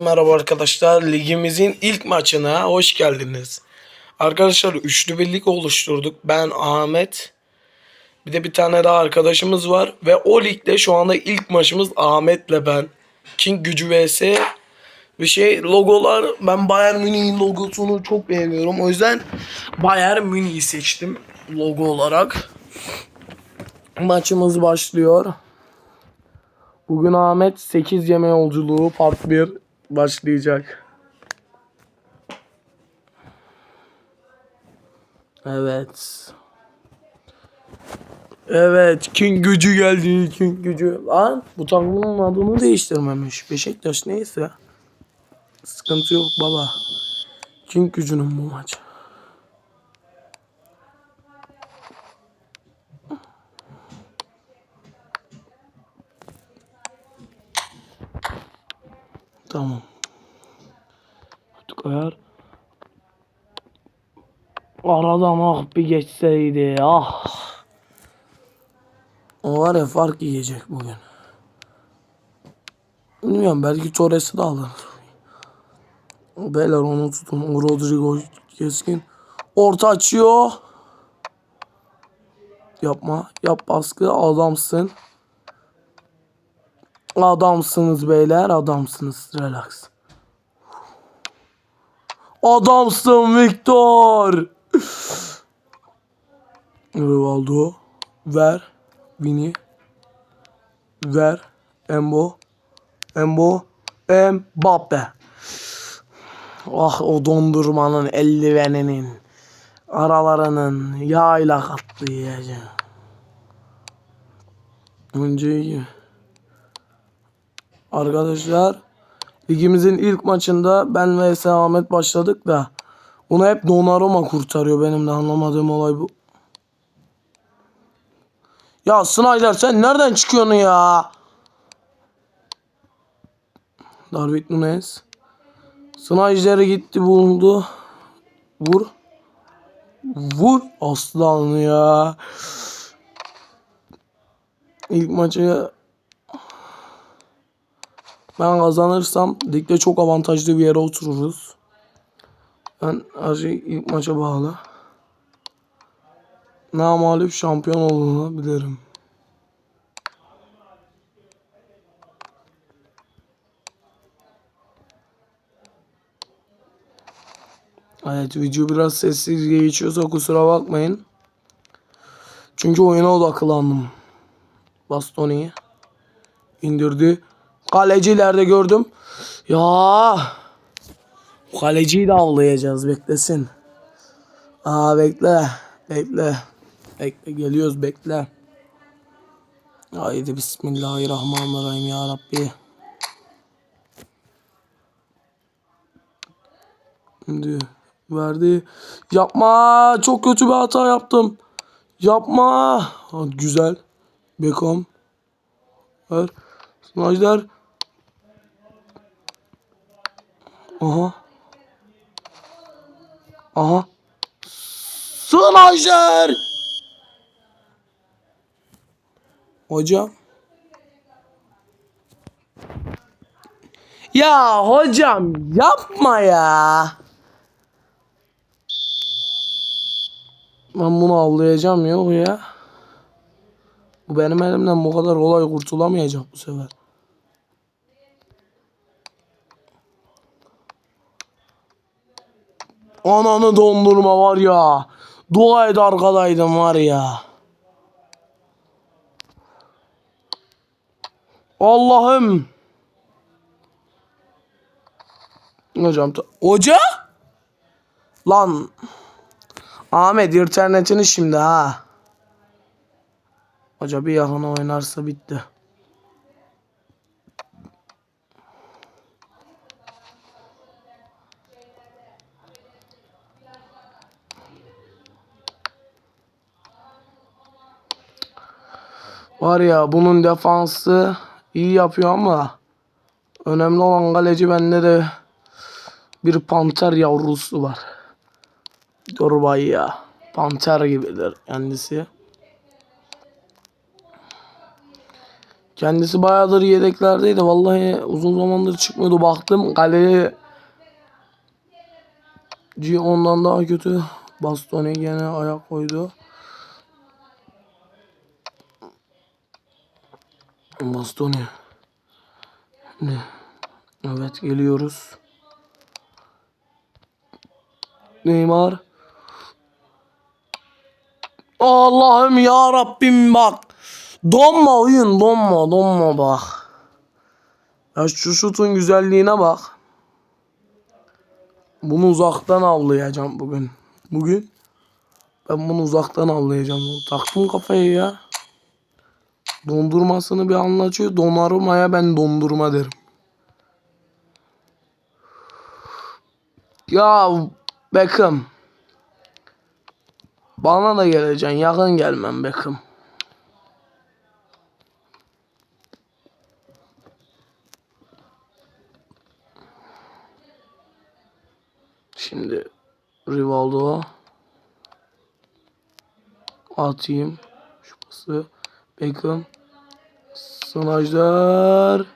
Merhaba arkadaşlar. Ligimizin ilk maçına hoş geldiniz. Arkadaşlar üçlü birlik oluşturduk. Ben Ahmet. Bir de bir tane daha arkadaşımız var. Ve o ligde şu anda ilk maçımız Ahmet'le ben. King gücü vs. Bir şey logolar. Ben Bayern Münih'in logosunu çok beğeniyorum. O yüzden Bayern Münih'i seçtim logo olarak. Maçımız başlıyor. Bugün Ahmet 8 yeme yolculuğu part 1 başlayacak. Evet. Evet. King gücü geldi. King gücü. Lan bu takımın adını değiştirmemiş. Beşiktaş neyse. Sıkıntı yok baba. King gücünün bu maç. Tamam. Hadi koyar. Aradan ah bir geçseydi ah. O var ya fark yiyecek bugün. Bilmiyorum belki Torres'i de alır. Beyler onu tutun. Rodrigo keskin. Orta açıyor. Yapma. Yap baskı. Adamsın. Adamsınız beyler. Adamsınız. Relax. Adamsın Victor. Rivaldo. Ver. Vini. Ver. Embo. Embo. Mbappe. Ah o dondurmanın eldiveninin aralarının yağıyla katlayacağım. Önce iyi. Arkadaşlar ligimizin ilk maçında ben ve Ahmet başladık da onu hep Donnarumma kurtarıyor benim de anlamadığım olay bu. Ya Snyder sen nereden çıkıyorsun ya? Darwin Nunes. Snyder'e gitti bulundu. Vur. Vur aslan ya. İlk maçı ben kazanırsam ligde çok avantajlı bir yere otururuz. Ben her şey ilk maça bağlı. Namalip şampiyon olduğunu bilirim. Evet video biraz sessiz geçiyorsa kusura bakmayın. Çünkü oyuna odaklandım. Bastoni'yi indirdi. Kalecilerde gördüm. Ya. Kaleciyi de avlayacağız beklesin. Aa bekle. Bekle. Bekle geliyoruz bekle. Haydi bismillahirrahmanirrahim ya Rabbi. Şimdi verdi. Yapma. Çok kötü bir hata yaptım. Yapma. Ha, güzel. Beckham. Ver. Snyder. Aha. Aha. Snyder. Hocam. Ya hocam yapma ya. Ben bunu avlayacağım yok ya. Bu benim elimden bu kadar kolay kurtulamayacak bu sefer. Ananı dondurma var ya. Dua et arkadaydım var ya. Allah'ım. Hocam Hoca? Lan. Ahmet internetini şimdi ha. Hoca bir yakına oynarsa bitti. Var ya bunun defansı iyi yapıyor ama önemli olan kaleci bende de bir panter yavrusu var. Dorbay ya. Panter gibidir kendisi. Kendisi bayağıdır yedeklerdeydi. Vallahi uzun zamandır çıkmıyordu. Baktım kaleye G ondan daha kötü. Bastoni gene ayak koydu. Bastoni. Ne? Evet geliyoruz. Neymar. Allah'ım ya Rabbim bak. Donma oyun donma donma bak. Ya şu şutun güzelliğine bak. Bunu uzaktan avlayacağım bugün. Bugün ben bunu uzaktan avlayacağım. Taktım kafayı ya. Dondurmasını bir anlatıyor. Donarmaya ben dondurma derim. Ya Beckham. Bana da geleceksin. Yakın gelmem Beckham. Şimdi Rivaldo atayım. Şu pası Beckham Sınajlar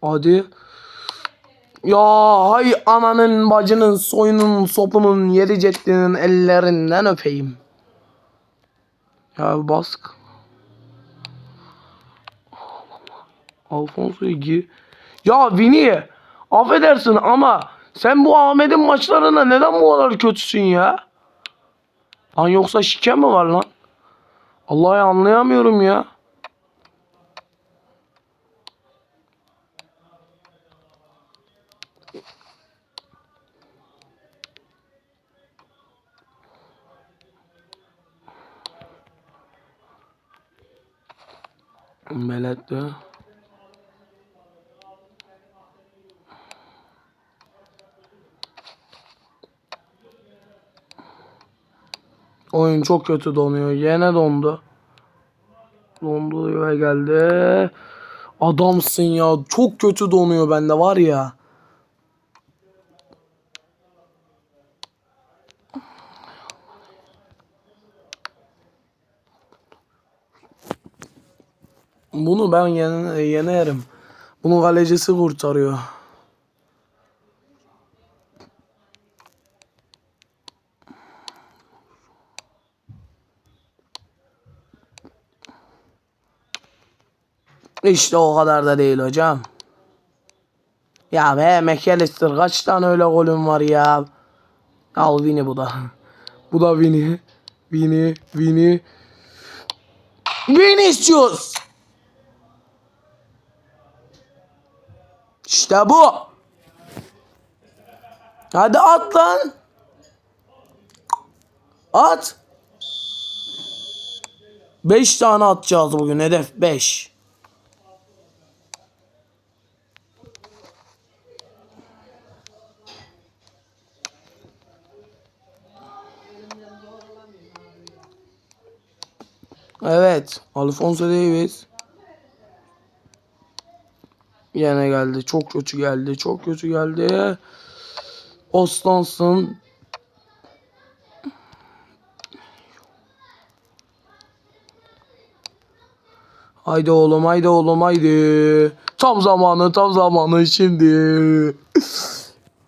Hadi. Ya hay ananın bacının soyunun sopunun yeri ceddinin ellerinden öpeyim. Ya bask. Alfonso Igi. Ya Vini affedersin ama sen bu Ahmet'in maçlarında neden bu kadar kötüsün ya? Lan yoksa şike mi var lan? Vallahi anlayamıyorum ya. Melek'te. Oyun çok kötü donuyor. Yine dondu. Dondu ve geldi. Adamsın ya. Çok kötü donuyor bende var ya. Bunu ben yene, yenerim. Bunu kalecisi kurtarıyor. İşte o kadar da değil hocam. Ya be McAllister kaç tane öyle golüm var ya. Al Vini bu da. Bu da Vini. Vini, Vini. Vinicius. İşte bu. Hadi at lan. At. 5 tane atacağız bugün hedef 5. Evet. Alfonso Davies. Yine geldi. Çok kötü geldi. Çok kötü geldi. Oslansın. Haydi oğlum haydi oğlum haydi. Tam zamanı tam zamanı şimdi.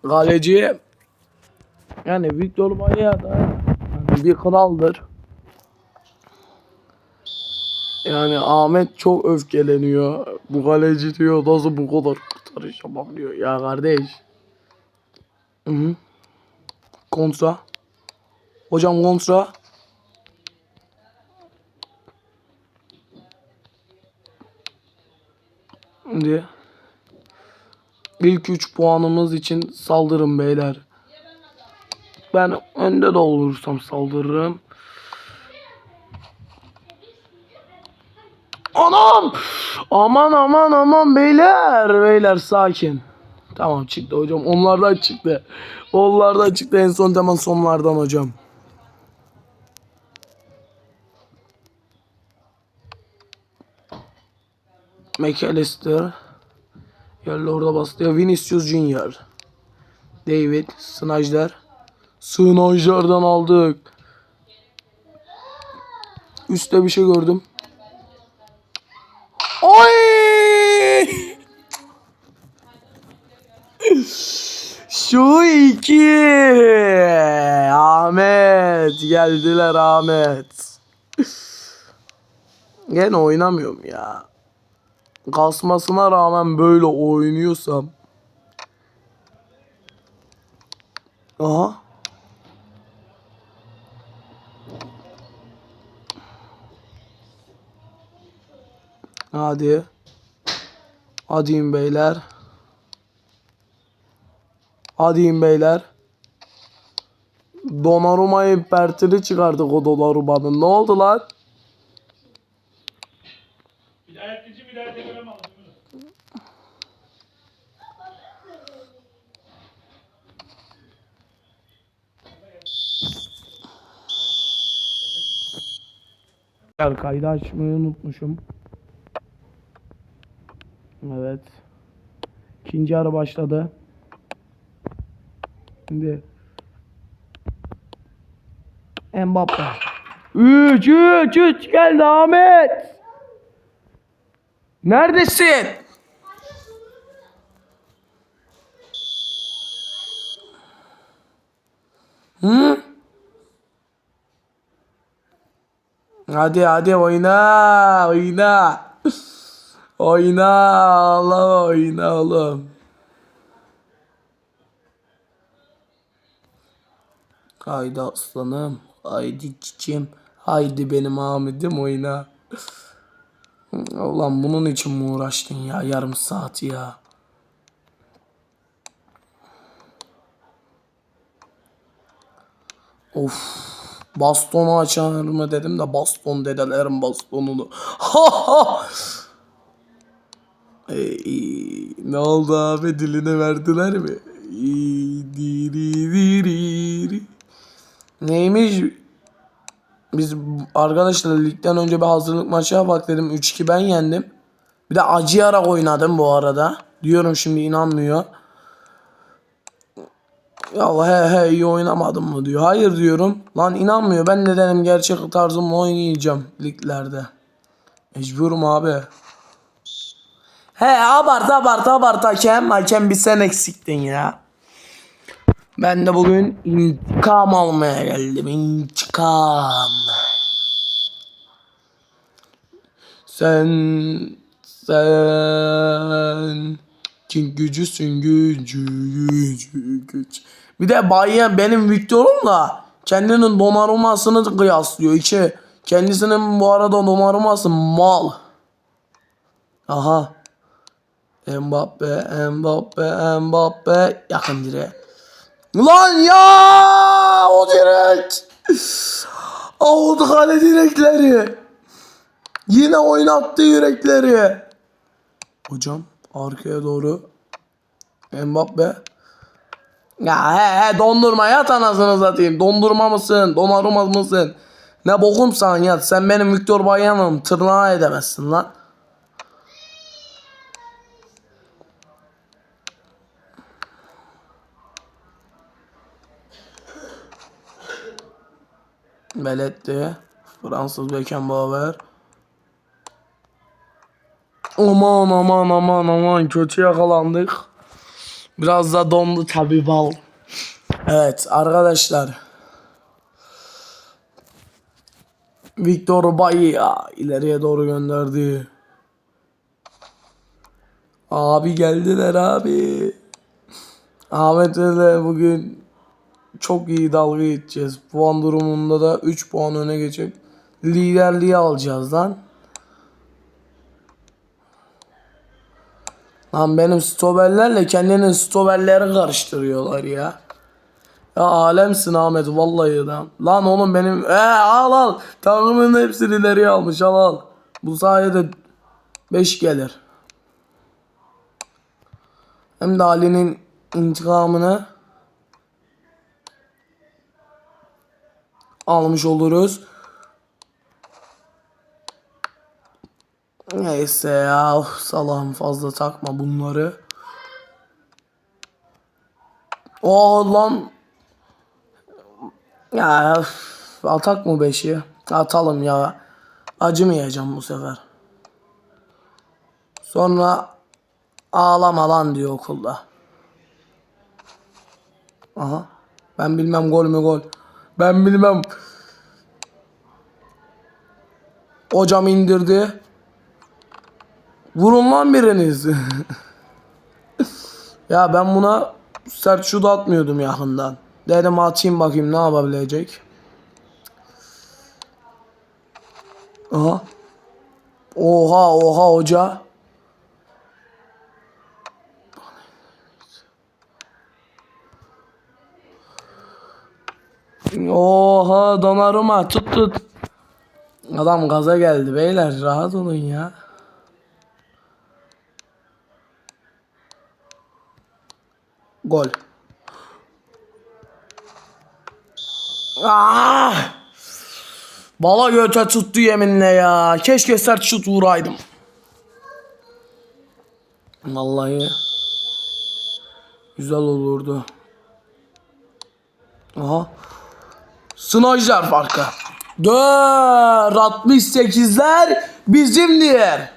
Kaleci yani Victor Bayer da bir kraldır. Yani Ahmet çok öfkeleniyor. Bu kaleci diyor nasıl bu kadar kurtarış yapamam diyor. Ya kardeş. Hı -hı. Kontra. Hocam kontra. Şimdi ilk 3 puanımız için saldırın beyler. Ben önde de olursam saldırırım. Anam! Aman aman aman beyler. Beyler sakin. Tamam çıktı hocam. Onlardan çıktı. Onlardan çıktı en son hemen sonlardan hocam. McAllister. Geldi orada bastı. Vinicius Junior. David. Sınajlar. Sınajlardan aldık. Üstte bir şey gördüm. Şu iki. Ahmet. Geldiler Ahmet. Gene oynamıyorum ya. Kasmasına rağmen böyle oynuyorsam. Aha. Hadi. Hadi beyler. Hadi beyler. Donnarumma'yı pertini çıkardık o Donnarumma'nın. Ne oldu lan? Gel kaydı açmayı unutmuşum. Evet. İkinci yarı başladı. Şimdi Mbappe. 3 3 3 geldi Ahmet. Neredesin? Hı? Hadi hadi oyna oyna. Oyna Allah oyna oğlum. Haydi aslanım. Haydi çiçeğim. Haydi benim Ahmet'im oyna. Ulan bunun için mi uğraştın ya yarım saat ya. Of. Bastonu açar mı dedim de baston dedelerin bastonunu. Ha ha. Ey, ne oldu abi diline verdiler mi? Diri diri. Neymiş? Biz arkadaşlar ligden önce bir hazırlık maçı bak dedim 3-2 ben yendim. Bir de acıyarak oynadım bu arada. Diyorum şimdi inanmıyor. Ya he he iyi oynamadım mı diyor. Hayır diyorum. Lan inanmıyor. Ben de dedim gerçek tarzımla oynayacağım liglerde. Mecburum abi. He abart abart abart hakem. Hakem bir sen eksiktin ya. Ben de bugün intikam almaya geldim. İntikam. Sen sen Çin gücüsün gücü gücü güç. Bir de Bayern benim Victor'umla kendinin donarummasını kıyaslıyor. İki kendisinin bu arada donarumması mal. Aha. Mbappe, Mbappe, Mbappe yakın direğe. Lan ya o direkt. Oldu kale direkleri. Yine oynattı yürekleri. Hocam arkaya doğru. Mbappe. Ya he he dondurma yat anasını satayım. Dondurma mısın? Donaruma mısın? Ne bokumsan yat. Sen benim Victor Bayan'ım. Tırnağı edemezsin lan. Belletti. Fransız Beckenbauer. Aman aman aman aman kötü yakalandık. Biraz da dondu tabi bal. Evet arkadaşlar. Victor Bailly ileriye doğru gönderdi. Abi geldiler abi. Ahmet ile bugün çok iyi dalga geçeceğiz. Puan durumunda da 3 puan öne geçip liderliği alacağız lan. Lan benim stoperlerle kendinin stoperleri karıştırıyorlar ya. Ya alemsin Ahmet vallahi lan. Lan oğlum benim ee, al al. Takımın hepsini ileriye almış al al. Bu sayede 5 gelir. Hem de Ali'nin intikamını almış oluruz. Neyse ya salam fazla takma bunları. Oh lan. Ya atak mı beşi? Atalım ya. Acımayacağım bu sefer. Sonra ağlama lan diyor okulda. Aha. Ben bilmem gol mü gol. Ben bilmem. Hocam indirdi. Vurun lan biriniz. ya ben buna sert şut atmıyordum yakından. Dedim atayım bakayım ne yapabilecek. Aha. Oha oha hoca. Oha Donnarumma tut tut. Adam gaza geldi beyler rahat olun ya. Gol. Ah! Bala göte tuttu yeminle ya. Keşke sert şut vuraydım. Vallahi güzel olurdu. Aha. Sınajlar farkı. 4 68'ler bizimdir.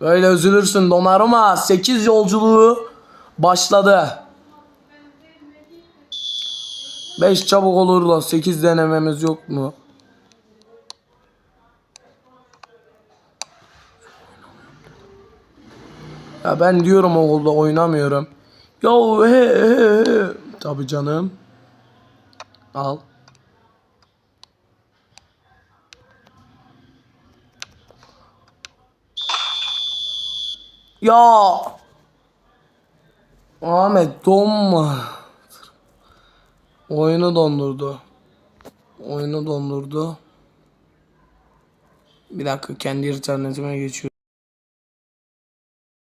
Böyle üzülürsün Donnarumma 8 yolculuğu başladı. 5 çabuk olur da 8 denememiz yok mu? Ya ben diyorum okulda oynamıyorum. Ya he he he. Tabii canım. Al. Ya. Ahmet donma. Oyunu dondurdu. Oyunu dondurdu. Bir dakika kendi internetime geçiyorum.